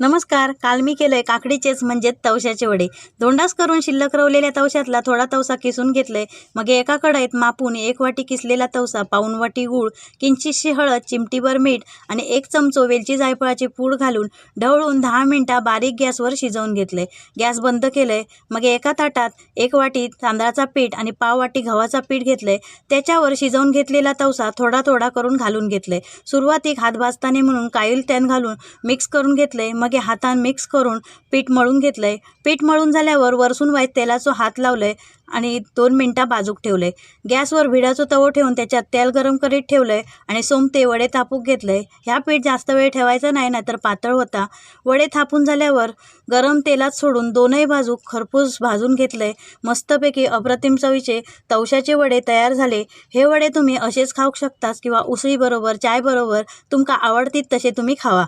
नमस्कार काल मी केलंय काकडीचेच म्हणजेच तवशाचे वडे. दोंडास करून शिल्लक रवलेल्या तवशातला थोडा तवसा किसून घेतलाय. मग एका कढईत मापून एक वाटी किसलेला तवसा पाऊन वाटी गूळ किंचितशी हळद चिमटीभर मीठ आणि एक चमचो वेलची जायफळाची पूड घालून ढवळून दहा मिनटा बारीक गॅसवर शिजवून घेतले गॅस बंद केलंय. मग एका ताटात एक वाटी तांदळाचा पीठ आणि पाव वाटी गव्हाचा पीठ घेतलंय. त्याच्यावर शिजवून घेतलेला तवसा थोडा थोडा करून घालून घेतले सुरुवातीक हात भाजताने म्हणून काईल त्यान घालून मिक्स करून घेतले मग मागे हातान मिक्स करून पीठ मळून घेतलंय. पीठ मळून झाल्यावर वरसून वाईज तेलाचो हात लावलंय आणि दोन मिनटं बाजूक ठेवलंय. गॅसवर भिडाचो तवो ठेवून त्याच्यात तेल गरम करीत ठेवलंय आणि सोमते वडे तापूक घेतलंय. ह्या पीठ जास्त वेळ ठेवायचं नाही नाहीतर पातळ होता. वडे थापून झाल्यावर गरम तेलात सोडून दोनही बाजूक खरपूस भाजून घेतलंय. मस्तपैकी अप्रतिम चवीचे तवशाचे वडे तयार झाले. हे वडे तुम्ही असेच खाऊ शकतास किंवा उसळीबरोबर चायबरोबर तुमका आवडतीत तसे तुम्ही खावा.